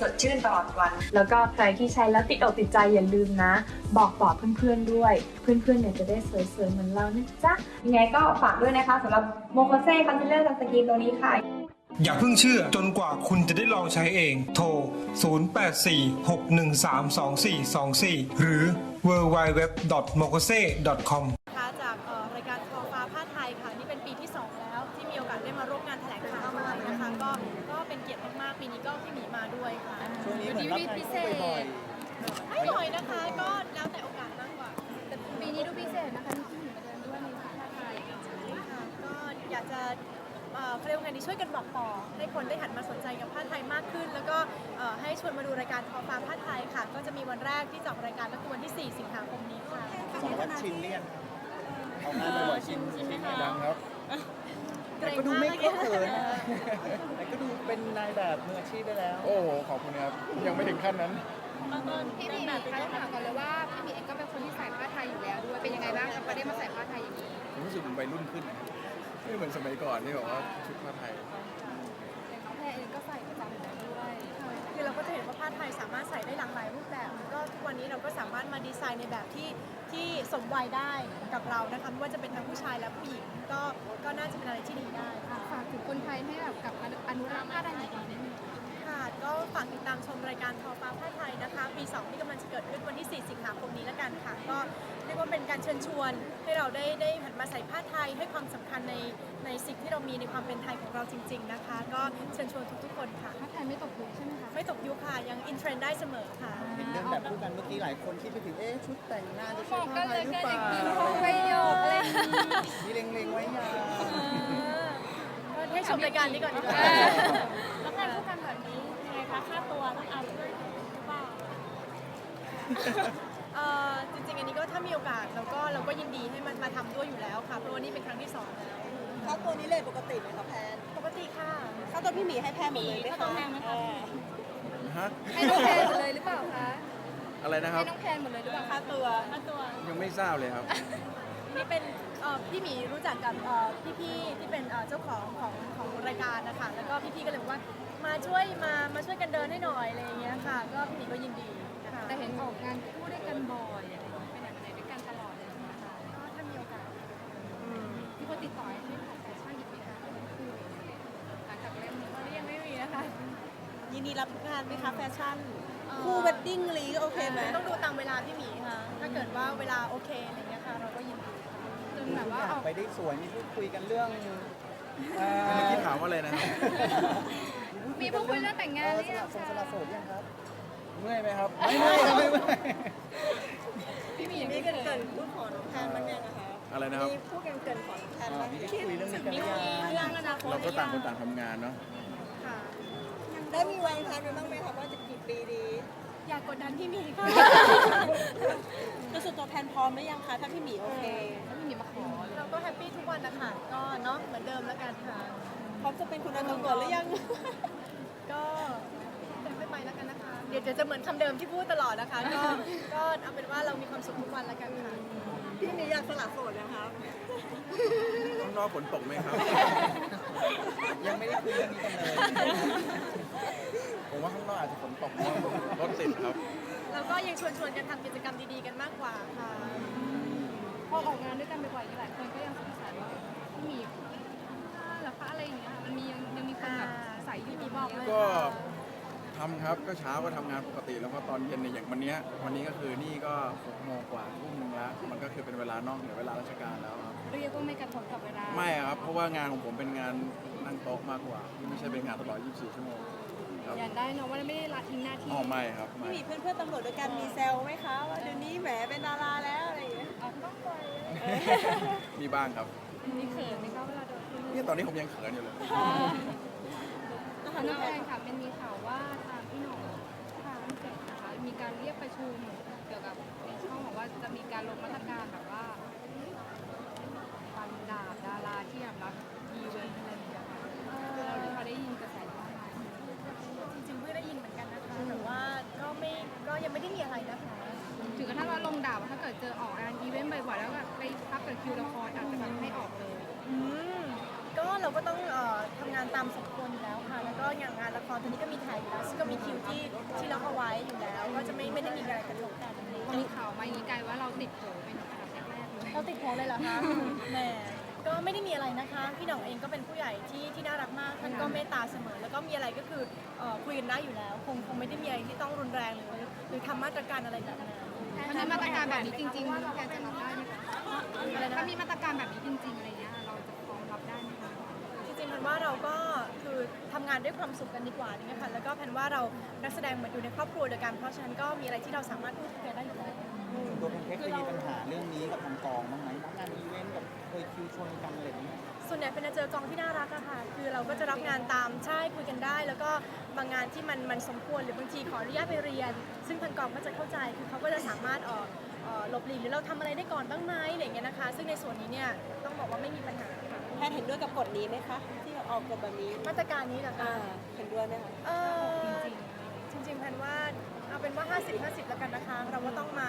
สดชื่นตลอดวัน แล้วก็ใครที่ใช้แล้วติดอกติดใจอย่าลืมนะ บอกต่อเพื่อนๆด้วย เพื่อนๆเนี่ยจะได้สวยๆเหมือนเรานะจ๊ะยังไงก็ฝากด้วยนะคะสำหรับโมโคเซ่คอนซีลเลอร์ซันสกีตัวนี้ค่ะ อย่าเพิ่งเชื่อจนกว่าคุณจะได้ลองใช้เอง โทร 0846132424 หรือ www.mokose.com เอ่อเขาเรียกว่าไงดีช่วยกันบอกต่อให้คนได้หันมาสนใจกับผ้าไทยมากขึ้น แล้วก็เอ่อให้ชวนมาดูรายการทอฟ้าผ้าไทยค่ะ ก็จะมีวันแรกที่จะออกรายการก็คือวันที่ 4 สิงหาคมนี้ค่ะๆสารวัตรชินเรียนเอางานบ่อยๆชินชินดังครับแต่ก็ดูไม่เข้าเขินนะแต่ก็ดูเป็นนายแบบมืออาชีพได้แล้ว โอ้โห ขอบคุณครับ ยังไม่ถึงขั้นนั้นพี่หมีคะต้องถามก่อนเลยว่าพี่หมีเองก็เป็นคนที่ใส่ผ้าไทยอยู่แล้วด้วย เป็นยังไงบ้างคะได้มาใส่ผ้าไทยอย่างนี้ผมรู้สึกผมวัยรุ่นขึ้นนะ ไม่เหมือนสมัยก่อนที่แบบว่าชุดผ้าไทย อย่างน้องแพรเองก็ใส่ประจำอยู่แล้วด้วยคือเราก็จะเห็นว่าผ้าไทยสามารถใส่ได้หลากหลายรูปแบบก็ทุกวันนี้เราก็สามารถมาดีไซน์ในแบบที่ที่สมวัยได้กับเรานะคะไม่ว่าจะเป็นทั้งผู้ชายและผู้หญิงก็ก็น่าจะเป็นอะไรที่ดีได้ค่ะ ฝากถึงคนไทยให้แบบกลับมาอนุรักษ์ผ้าไทยหน่อยนิดนึง ค่ะ ก็ ฝากติดตามชมรายการทอฟ้าผ้าไทยนะคะ ปี 2 ที่กำลังจะเกิดขึ้นวันที่ 4 สิงหาคมนี้แล้วกันค่ะ ก็เรียกว่าเป็นการเชิญชวนให้เราได้ได้หันมาใส่ผ้าไทยให้ความสำคัญในในสิ่งที่เรามีในความเป็นไทยของเราจริง ๆนะคะ ก็เชิญชวนทุกๆคนค่ะผ้าไทยไม่ตกยุคใช่ไหมคะ ไม่ตกยุคค่ะ ยังอินเทรนด์ได้เสมอค่ะ เห็นเดินแบบคู่กันเมื่อกี้หลายคนคิดไปถึงเอ๊ะชุดแต่งหน้าจะใช่ผ้าไทยหรือเปล่าประโยคเลยมีเล็งๆไว้ยาก็ให้ชมรายการนี้ก่อนดีกว่า แล้ว คะค่าตัวต้องเอาด้วยหรือเปล่าเอ่อจริงๆ อันนี้ก็ถ้ามีโอกาสเราก็เราก็ยินดีให้มันมาทำด้วยอยู่แล้วค่ะเพราะว่านี่เป็นครั้งที่สองแล้วค่าตัวนี้เลยปกติไหมคะแพนปกติค่ะค่าตัวพี่หมีให้แพนหมดเลยไหมค่าตัวคะแพงไหมคะเออฮะให้น้องแพนหมดเลยหรือเปล่าคะอะไรนะคให้รับ น้องแพนหมดเลยหรือเปล่าค่าตัว ค่าตัวยังไม่ทราบเลยครับ นี่เป็นเอ่อพี่หมีรู้จักกับเอ่อพี่ๆที่เป็นเอ่อเจ้าของของของรายการนะคะแล้วก็พี่ๆก็เลยบอกว่า มาช่วยมามาช่วยกันเดินให้หน่อยอะไรอย่างเงี้ยค่ะ ก็พี่หมีก็ยินดีค่ะแต่เห็นออกงานคู่ด้วยกันบ่อยอะไรอย่างเงี้ยไปไหนมาไหนด้วยกันตลอดเลยใช่ไหมคะก็ถ้ามีโอกาสมีคนติดต่อให้เล่นของแฟชั่นอีกไหมคะคู่หลังจากเล่นนี้ก็ยังไม่มีนะคะยินดีรับทุกงานไหมคะแฟชั่นเอ่อคู่เวดดิ้งลีก็โอเคไหมต้องดูตามเวลาพี่หมีค่ะ ถ้าเกิดว่าเวลาโอเคอะไรเงี้ยค่ะ เราก็ยินดีค่ะจนแบบว่าอยาอกอก ไปได้สวยมีพูดคุยกันเรื่องเมื่อกี้ถามว่าอะไรนะ ครับมีผู้คุยเรื่องแต่งงานหรือยังสคะสละโสดยังครับเมื่อยไหมครับ ไม่เมื่อยครับไม่เมื่อย พี่หมียังมีไม่เกินเคเกิยนพูดขอน้องแพนบ้างยังนะคะอะไรนะครับ มีพูดกันเกินขอน้องแพนอ่าบ้างมีได้คุยเรื่องนี้กันหรือยังเรื่องอนาคตเราก็ต่างคนต่างทำงานเนาะค่ะได้มีวางแผนไว้บ้างไหมคะว่าจะกี่ปีดี อยากกดดันพี่หมีค่ะคือส่วนตัวแพนพร้อมหรือยังคะถ้าพี่หมีโอเคแล้วพี่หมีมาขอเราก็แฮปปี้ทุกวันนะคะก็เนาะเหมือนเดิมแล้วกันค่ะพ ร้อมจะเป็นคุณนายตำรวจหรือยัง ก็ไม่ไปแล้วกันนะคะ เดี๋ยวเดี๋ยวจะเหมือนคำเดิมที่พูดตลอดนะคะ ก็ก็เอาเป็นว่าเรามีความสุขทุกวันแล้วกันค่ะ พี่หมีอยากสละโสดนะคะข้างนอกฝนตกไหมครับ ยังไม่ได้คุยเรื่องนี้กันเลย ผมว่าข้างนอกอาจจะฝนตกเพราะรถติดครับเราก็ยังชวนชวนๆกันทำกิจกรรมดีๆกันมากกว่าค่ะ พอออกงานด้วยกันบ่อยๆหลายคนก็ยังสงสัยว่าพี่หมีผ้าหรื อผ้าอะไรอย่างเงี้ยค่ะมันมียังยังมีคนแบบใส่อยู่พี่หมีบอกเลยก็ทำครับก็เช้าก็ทำงานปกติแล้วก็ตอนเย็นเนี่ยอย่างวันเนี้ยวันนี้ก็คือนี่ก็หกโมงกว่าทุ่มหนึงแล้วมันก็คือเป็นเวลานอกเหนือเวลาราชการแล้วครับ เรียกว่าไม่กระทบกับเวลาไม่ครับ เพราะว่างานของผมเป็นงานนั่งโต๊ะมากกว่า ไม่ใช่เป็นงานตลอด 24 ชั่วโมงครับอยากได้เนอะว่าไม่ได้ละทิ้งหน้าที่อ๋อไม่ครับพี่ไม่หมีเพื่อนเพื่อนๆตำรวจด้วยกันมีแซวไหมคะว่าเดี๋ยวนี้แหมเป็นดาราแล้วอะไรอย่างเงี้ย เอาต้องปล่อยมีบ้างครับ มีเขินไหมคะเวลา โดนคุยนี่ตอนนี้ผมยังเขินอยู่เลยน้องแพงค่ะเป็นมีข่าวว่าทางพี่หน่องมีการเรียกประชุมเกี่ยวกับในช่องบอกว่าจะมีการลงมาตรการแบบว่าฟันดาบดาราที่ยอมรับอีเวนต์อะไรอย่างเงี้ยค่ะคือเราพอได้ยินกระแสนี้มาจริงๆเพิ่งได้ยินเหมือนกันนะคะ แต่ว่าก็ไม่ก็ยังไม่ได้มีอะไรนะคะ ถึงกระทั่งว่าลงดาบว่าถ้าเกิดเจอออกงานอีเวนต์บ่อยๆแล้วก็ไปพักกับคิวละครอาจจะแบบให้ออกเลย อืมก็เราก็ต้องเอ่อทำงานตามสมควรอยู่แล้วค่ะ แล้วก็อย่างงานละครตอนนี้ก็มีถ่ายอยู่แล้วซึ่งก็มีคิวที่ที่ล็อกเอาไว้อยู่แล้ว ก็จะไม่ไม่ได้มีอะไรกระทบกันพอมีข่าวมาอย่างนี้กลายว่าเราติดโผเป็นอันดับแรกๆเลยเราติดโพสเลยเหรอคะแหมก็ไม่ได้มีอะไรนะคะ พี่หน่องเองก็เป็นผู้ใหญ่ที่ที่น่ารักมาก ท่านก็เมตตาเสมอ แล้วก็มีอะไรก็คือเอ่อคุยกันได้อยู่แล้ว คงคงไม่ได้มีอะไรที่ต้องรุนแรงหรือหรือทำมาตรการอะไรแบบนั้นถ้ามีมาตรการแบบนี้จริงๆแกจะรับได้ไหมคะอะไรนะถ้ามีมาตรการแบบนี้จริงๆอะไร งๆแพนว่าเราก็คือทำงานด้วยความสุขกันดีกว่าอย่างเงี้ยค่ะแล้วก็แพนว่าเรานักแสดงเหมือนอยู่ในครอบครัวเดียวกันเพราะฉะนั้นก็มีอะไรที่เราสามารถพูดคุยกันได้อยู่แล้วตัวเป็นเค้กเคยมีปัญหาเรื่องนี้กับทางกองบ้างไหมรับงานอีเวนต์กับเคยคิวชนกันอะไรอย่างเงี้ยส่วนใหญ่เป็นจะเจอกองที่น่ารักอะค่ะ คือเราก็จะรับงานตามใช่คุยกันได้ แล้วก็บางงานที่มันมันสมควรหรือบางทีขออนุญาตไปเรียน ซึ่งทางกองก็จะเข้าใจคือเขาก็จะสามารถเออเอ่อหลบหลีกหรือเราทำอะไรได้ก่อนบ้างไหมอะไรอย่างเงี้ยนะคะ ซึ่งในส่วนนี้เนี่ยต้องบอกว่าไม่มีปัญหา แพทย์เห็นด้วยกับกฎนี้ไหมคะ ที่ออกกฎแบบนี้มาตรการนี้นะคะอ่าเห็นด้วยไหมคะเออจริงๆแพนว่าเอาเป็นว่า 50 50 แล้วกันนะคะ เราก็ต้องมา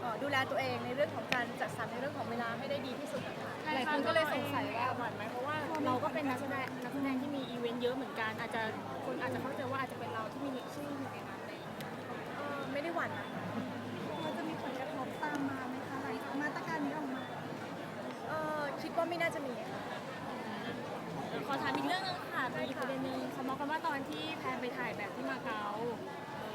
เอ่อดูแลตัวเองในเรื่องของการจัดสรรในเรื่องของเวลาให้ได้ดีที่สุดนะคะ หลายคนก็เลยสงสัยว่าหวั่นไหมเพราะว่าเราก็เป็นนักแสดงนักแสดงที่มีอีเวนต์เยอะเหมือนกัน อาจจะคนอาจจะเข้าใจว่าอาจจะเป็นเราที่มีชื่ออยู่ในนั้นอะไรอย่างเงี้ยเอ่อไม่ได้หวั่นนะคะมันจะมีผลกระทบตามมาไหมคะหลังจากมาตรการนี้ออกมา เอ่อคิดว่าไม่น่าจะมีค่ะข อถามอีกเรื่องนึงค่ะมีอีกประเด็นนึงเขาเมากันว่าตอนที่แพนไปถ่ายแบบที่มาเก๊า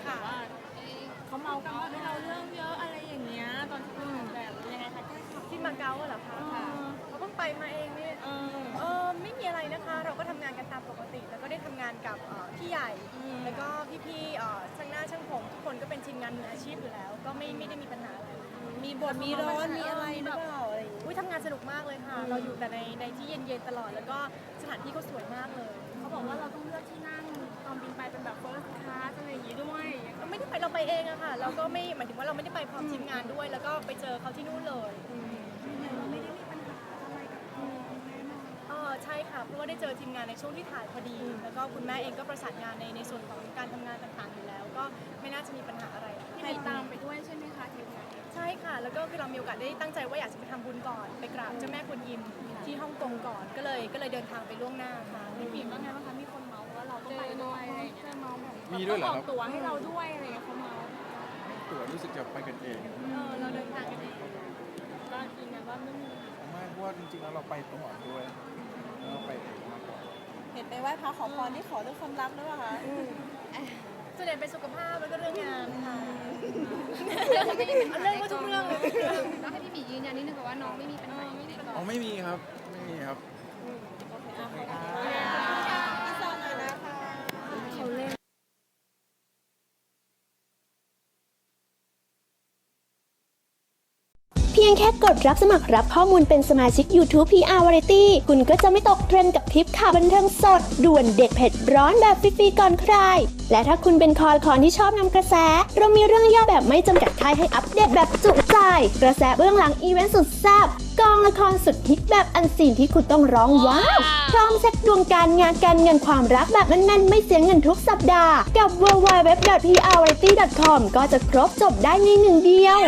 ค่ะ ว่าเอ๊ะเขาเมากันว่าเอ้ยเราเรื่องเยอะอะไรอย่างเงี้ย ตอนที่ไปถ่ายแบบยังไงคะแก้ข่าวที่มาเก๊าอะเหรอคะค่ะเขาเพิ่งไปมาเองนี่เออ เออไม่มีอะไรนะคะ เราก็ทำงานกันตามปกติ แล้วก็ได้ทำงานกับเอ่อพี่ใหญ่ อืม แล้วก็พี่ๆเอ่อช่างหน้าช่างผมทุกคนก็เป็นทีมงานมืออาชีพอยู่แล้ว ก็ไม่ไม่ได้มีปัญหาอะไรมีบทมีร้อนมีอะไรหรือเปล่า อะไรอย่างเงี้ยอุ้ยทำงานสนุกมากเลยค่ะ เราอยู่แต่ในในที่เย็นๆตลอด แล้วก็สถานที่ก็สวยมากเลย เขาบอกว่าเราต้องเลือกที่นั่งตอนบินไปเป็นแบบ first class อะไรอย่างงี้ด้วยเราไม่ได้ไปเราไปเองอะค่ะเราก็ไม่หมายถึงว่าเราไม่ได้ไปพร้อมทีมงานด้วย แล้วก็ไปเจอเขาที่นู่นเลยเออใช่ค่ะเพราะว่าได้เจอทีมงานในช่วงที่ถ่ายพอดี แล้วก็คุณแม่เองก็ประสานงานในในส่วนของการทำงานต่างๆอยู่แล้ว ก็ไม่น่าจะมีปัญหาอะไร ที่มีตามไปด้วยใช่ไหมคะทีมงานใช่ค่ะ แล้วก็คือเรามีโอกาสได้ตั้งใจว่าอยากจะไปทำบุญก่อน ไปกราบเจ้าแม่กวนอิมที่ฮ่องกงก่อนก็เลยก็เลยเดินทางไปล่วงหน้าค่ะ พี่ปิ่นว่าไงบ้างคะมีคนเมาว่าเราก็ไปด้วยอะไรอย่างเงี้ยเจอเมาแบบมีด้วยเหรออคอรักบตั๋วให้เราด้วยอะไรอย่างเงี้ยเขาเมาตัวรู้สึกจะไปกันเองเออเราเดินทางกันเองก็ยืนยันว่าไม่มีไม่เพราะว่าจริงๆแล้วเราไปก่อนด้วยแล้วเราไปเองมากกว่าเห็นไปไหว้พระขอพรที่ขอเรื่องความรักหรือเปล่าคะ ส่วนใหญ่เป็นสุขภาพ เรื่องไม่มีปัญหาเรื่องก็ทุกเรื่องเลยแล้วให้พี่หมียืนยันนิดนึงก่อนว่าน้องไม่มีปัญหาอยู่ในกองอ๋อไม่มีครับ ไม่มีครับพี่ซอนหน่อยนะคะเพียงแค่กดรับสมัครรับข้อมูลเป็นสมาชิก YouTube PR Variety คุณก็จะไม่ตกเทรนด์กับทริปข่าวบันเทิงสด ด่วนเด็ดเผ็ดร้อนแบบฟรีๆก่อนใคร และถ้าคุณเป็นคอละคอนที่ชอบนำกระแส เรามีเรื่องย่อแบบไม่จำกัดท้ายให้อัปเดตแบบจุใจ กระแสเบื้องหลังอีเวนต์สุดแซ่บกองละครสุดฮิตแบบอันซีนที่คุณต้องร้องว้าวพร้อมเซ็ตดวงการงานการเงินความรักแบบแน่นๆ ไม่เสียเงินทุกสัปดาห์ กับ w w w p r v a r i t y c o m ก็จะครบจบได้ในหนึ่งเดียว